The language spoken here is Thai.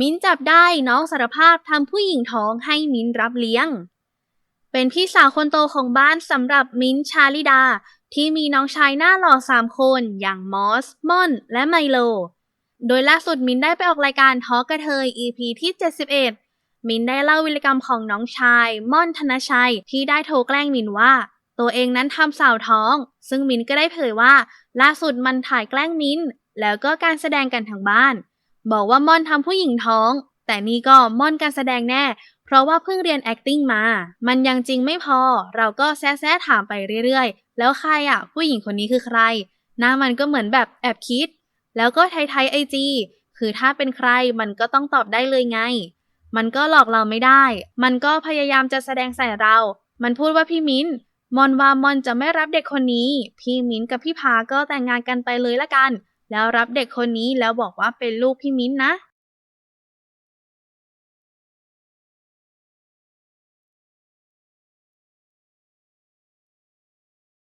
มิ้นจับได้น้องสารภาพทำผู้หญิงท้องให้มิ้นรับเลี้ยง เป็นพี่สาวคนโตของบ้านสำหรับมิ้นชาลิดา ที่มีน้องชายหน้าหล่อสามคน อย่างมอส มอน และไมโล โดยล่าสุดมิ้นได้ไปออกรายการทอกระเทย EP ที่ 71 มิ้นได้เล่าวิรกรรมของน้องชาย ม่อนธนชัยที่ได้โทรแกล้งมิ้นว่า ตัวเองนั้นทำสาวท้อง ซึ่งมิ้นก็ได้เผยว่า ล่าสุดมันถ่ายแกล้งมิ้นแล้วก็การแสดงกันทางบ้าน บอกว่าม่อนทำผู้หญิงท้อง แต่นี่ก็ม่อนการแสดงแน่ เพราะว่าเพิ่งเรียน acting มา มันยังจริงไม่พอ เราก็แซะๆถามไปเรื่อยๆ แล้วใครอะ ผู้หญิงคนนี้คือใคร หน้ามันก็เหมือนแบบแอบคิด แล้วก็ไทยๆไอจีคือถ้าเป็นใครมันก็ต้องตอบได้เลยไง มันก็หลอกเราไม่ได้ มันก็พยายามจะแสดงใส่เรา มันพูดว่าพี่มิ้นมอนว่ามอนจะไม่รับเด็กคนนี้ พี่มิ้นกับพี่พาก็แต่งงานกันไปเลยละกัน แล้วรับเด็กคนนี้แล้วบอกว่าเป็นลูกพี่มิ้นนะ